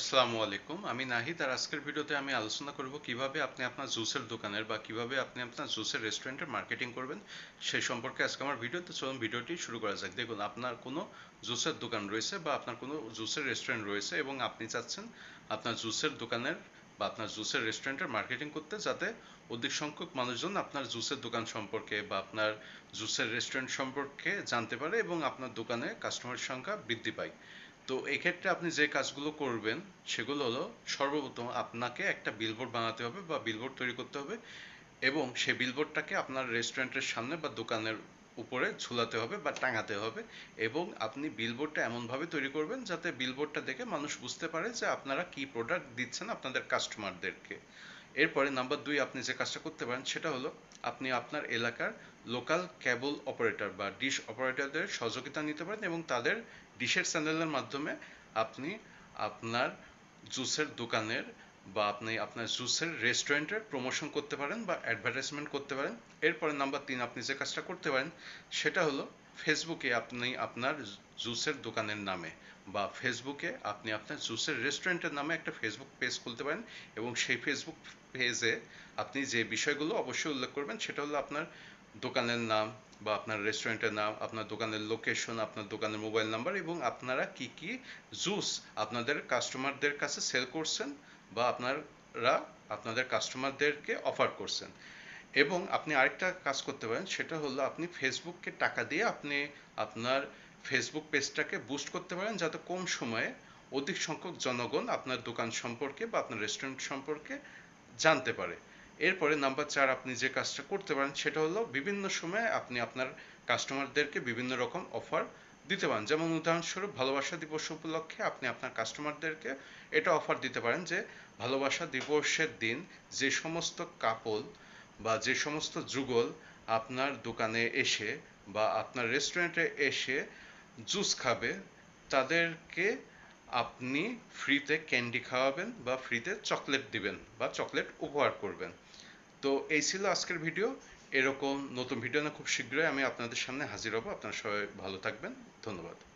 আসসালামু আলাইকুম। আমি নাহিদ আর আজকের ভিডিওতে আমি আলোচনা করব কীভাবে আপনি আপনার জুসের দোকানের বা কীভাবে আপনি আপনার জুসের রেস্টুরেন্টের মার্কেটিং করবেন সেই সম্পর্কে আজকে আমার ভিডিওতে চলুন ভিডিওটি শুরু করা যাক। দেখুন, আপনার কোনো জুসের দোকান রয়েছে বা আপনার কোনো জুসের রেস্টুরেন্ট রয়েছে এবং আপনি চাচ্ছেন আপনার জুসের দোকানের বা আপনার জুসের রেস্টুরেন্টের মার্কেটিং করতে, যাতে অধিক সংখ্যক মানুষজন আপনার জুসের দোকান সম্পর্কে বা আপনার জুসের রেস্টুরেন্ট সম্পর্কে জানতে পারে এবং আপনার দোকানে কাস্টমারের সংখ্যা বৃদ্ধি পায়। তো এক্ষেত্রে আপনি যে কাজগুলো করবেন, সেগুলো হলো সর্বপ্রথম আপনাকে একটা বিলবোর্ড বানাতে হবে বা বিলবোর্ড তৈরি করতে হবে এবং সেই বিলবোর্ডটাকে আপনার রেস্টুরেন্টের সামনে বা দোকানের উপরে ঝুলাতে হবে বা টাঙাতে হবে এবং আপনি বিলবোর্ডটা এমনভাবে তৈরি করবেন যাতে বিলবোর্ডটা দেখে মানুষ বুঝতে পারে যে আপনারা কি প্রোডাক্ট দিচ্ছেন আপনাদের কাস্টমারদেরকে এরপরে নাম্বার দুই আপনি যে কাজটা করতে পারেন সেটা হলো আপনি আপনার এলাকার লোকাল ক্যাবল অপারেটর বা ডিশ অপারেটরদের সহযোগিতা নিতে পারেন এবং তাদের ডিশের চ্যানেলের মাধ্যমে আপনি আপনার জুসের দোকানের বা আপনি আপনার জুসের রেস্টুরেন্টের প্রমোশন করতে পারেন বা অ্যাডভার্টাইজমেন্ট করতে পারেন। এরপরে নাম্বার তিন আপনি যে কাজটা করতে পারেন সেটা হলো ফেসবুকে আপনি আপনার জুসের দোকানের নামে বা ফেসবুকে আপনি আপনার জুসের রেস্টুরেন্টের নামে একটা ফেসবুক পেজ খুলতে পারেন এবং সেই ফেসবুক পেজে আপনি যে বিষয়গুলো অবশ্যই উল্লেখ করবেন সেটা হলো আপনার দোকানের নাম বা আপনার রেস্টুরেন্টের নাম, আপনার দোকানের লোকেশন আপনার দোকানের মোবাইল নাম্বার এবং আপনারা কি কি জুস আপনাদের কাস্টমারদের কাছে সেল করছেন বা আপনারা আপনাদের কাস্টমারদেরকে অফার করছেন। এবং আপনি আরেকটা কাজ করতে পারেন, সেটা হলো আপনি ফেসবুককে টাকা দিয়ে আপনি আপনার ফেসবুক পেজটাকে বুস্ট করতে পারেন, যাতে কম সময়ে অধিক সংখ্যক জনগণ আপনার দোকান সম্পর্কে বা আপনার রেস্টুরেন্ট সম্পর্কে জানতে পারে। এরপরে নাম্বার চার, আপনি যে কাজটা করতে পারেন, সেটা হলো বিভিন্ন সময়ে আপনি আপনার কাস্টমারদেরকে বিভিন্ন রকম অফার দিতে পারেন। যেমন উদাহরণস্বরূপ, ভালোবাসা দিবস উপলক্ষে আপনি আপনার কাস্টমারদেরকে এটা অফার দিতে পারেন যে, ভালোবাসা দিবসের দিন যে সমস্ত কাপল বা যে সমস্ত যুগল আপনার দোকানে এসে বা আপনার রেস্টুরেন্টে এসে জুস খাবে, তাদেরকে আপনি ফ্রিতে ক্যান্ডি খাওয়াবেন বা ফ্রিতে চকলেট দিবেন বা চকলেট উপহার করবেন। তো এই ছিল আজকের ভিডিও। এরকম নতুন ভিডিও না খুব শীঘ্রই আমি আপনাদের সামনে হাজির হব। আপনারা সবাই ভালো থাকবেন। ধন্যবাদ।